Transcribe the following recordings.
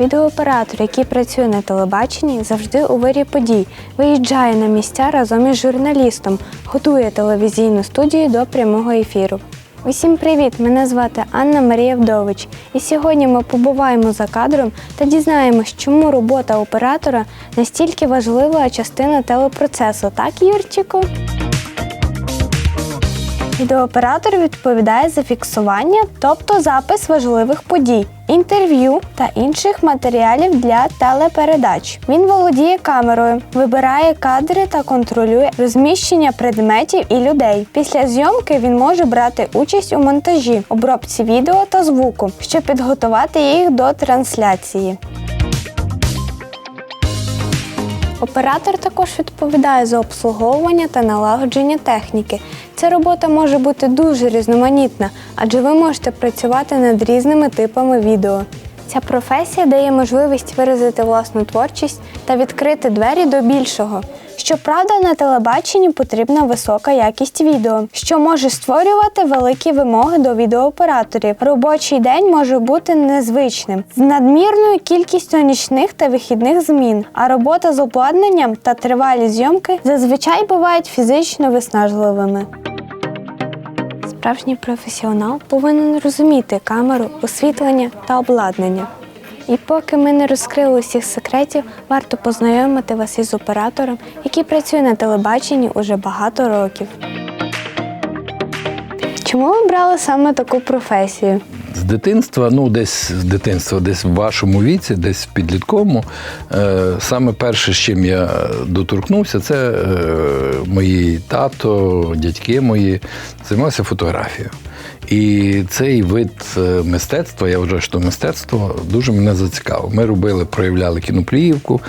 Відеооператор, який працює на телебаченні, завжди у вирі подій, виїжджає на місця разом із журналістом, готує телевізійну студію до прямого ефіру. Усім привіт! Мене звати Анна Марія Вдович. І сьогодні ми побуваємо за кадром та дізнаємось, чому робота оператора настільки важлива частина телепроцесу, так, Юрчику? Відеооператор відповідає за фіксування, тобто запис важливих подій, інтерв'ю та інших матеріалів для телепередач. Він володіє камерою, вибирає кадри та контролює розміщення предметів і людей. Після зйомки він може брати участь у монтажі, обробці відео та звуку, щоб підготувати їх до трансляції. Оператор також відповідає за обслуговування та налагодження техніки. Ця робота може бути дуже різноманітна, адже ви можете працювати над різними типами відео. Ця професія дає можливість виразити власну творчість та відкрити двері до більшого. Щоправда, на телебаченні потрібна висока якість відео, що може створювати великі вимоги до відеооператорів. Робочий день може бути незвичним з надмірною кількістю нічних та вихідних змін, а робота з обладнанням та тривалі зйомки зазвичай бувають фізично виснажливими. Справжній професіонал повинен розуміти камеру, освітлення та обладнання. І поки ми не розкрили усіх секретів, варто познайомити вас із оператором, який працює на телебаченні уже багато років. Чому ви обрали саме таку професію? З дитинства, ну десь з дитинства, десь в вашому віці, десь в підлітковому, е, саме перше, з чим я доторкнувся, це е, мої тато, дядьки мої займалися фотографією. І цей вид е, мистецтва, я вважаю, що мистецтво дуже мене зацікавив. Ми робили, проявляли кіноплівку,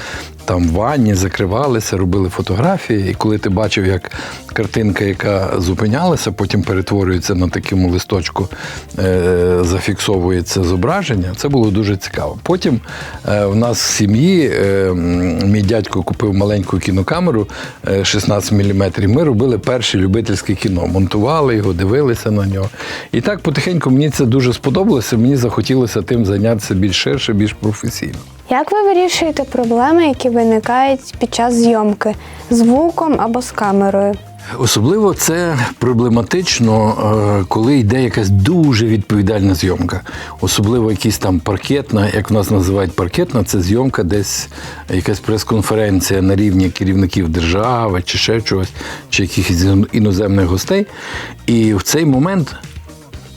там в ванні закривалися, робили фотографії. І коли ти бачив, як картинка, яка зупинялася, потім перетворюється на такому листочку, е, зафіксовується зображення, це було дуже цікаво. Потім е, в нас в сім'ї мій дядько купив маленьку кінокамеру е, 16 мм. Ми робили перше любительське кіно, монтували його, дивилися на нього. І так потихеньку мені це дуже сподобалося. Мені захотілося тим зайнятися більш ширше, більш професійно. Як ви вирішуєте проблеми, які виникають під час зйомки звуком або з камерою? Особливо це проблематично, е, коли йде якась дуже відповідальна зйомка. Особливо якісь там паркетна, як в нас називають паркетна, це зйомка, десь якась прес-конференція на рівні керівників держави чи ще чогось, чи якихось іноземних гостей. І в цей момент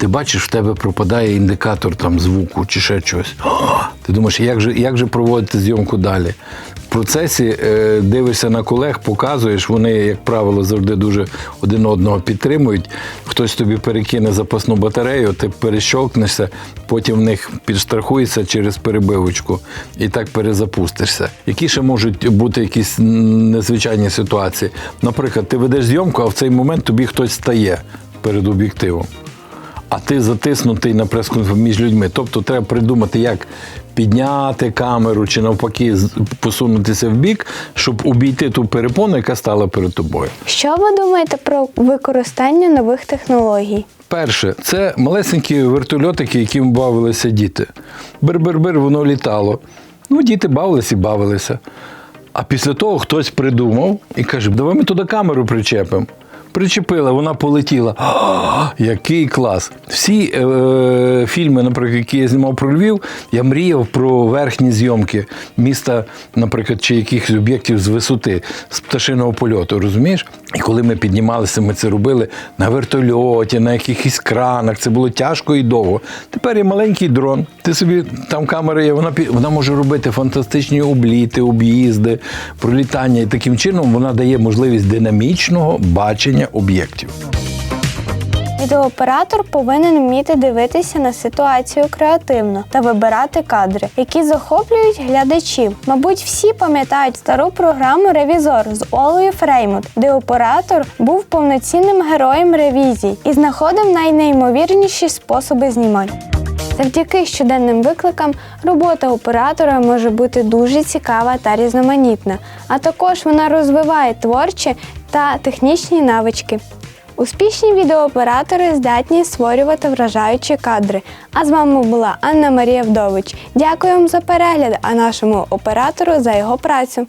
ти бачиш, в тебе пропадає індикатор там звуку чи ще чогось. Ти думаєш, як же, як же проводити зйомку далі? В процесі е, дивишся на колег, показуєш, вони, як правило, завжди дуже один одного підтримують. Хтось тобі перекине запасну батарею, ти перещолкнешся, потім в них підштрахується через перебивочку і так перезапустишся. Які ще можуть бути якісь незвичайні ситуації? Наприклад, ти ведеш зйомку, а в цей момент тобі хтось стає перед об'єктивом а ти затиснутий на прес між людьми. Тобто треба придумати, як підняти камеру чи навпаки посунутися в бік, щоб обійти ту перепону, яка стала перед тобою. Що ви думаєте про використання нових технологій? Перше, це малесенькі вертольотики, яким бавилися діти. Бир-бир-бир, воно літало. Ну, діти бавилися і бавилися. А після того хтось придумав і каже, давай ми туди камеру причепимо. Причепила, вона полетіла. О, який клас! Всі е, фільми, наприклад, які я знімав про Львів, я мріяв про верхні зйомки міста, наприклад, чи якихось об'єктів з висоти, з пташиного польоту, розумієш? І коли ми піднімалися, ми це робили на вертольоті, на якихось кранах. Це було тяжко і довго. Тепер є маленький дрон. Ти собі там камера є, вона вона може робити фантастичні обліти, об'їзди, пролітання. І таким чином вона дає можливість динамічного бачення об'єктів. Відеооператор повинен вміти дивитися на ситуацію креативно та вибирати кадри, які захоплюють глядачів. Мабуть, всі пам'ятають стару програму Ревізор з Олею Фреймут, де оператор був повноцінним героєм ревізій і знаходив найнеймовірніші способи знімань. Завдяки щоденним викликам робота оператора може бути дуже цікава та різноманітна, а також вона розвиває творчі та технічні навички. Успішні відеооператори здатні створювати вражаючі кадри. А з вами була Анна Марія Вдович. Дякую вам за перегляд, а нашому оператору за його працю.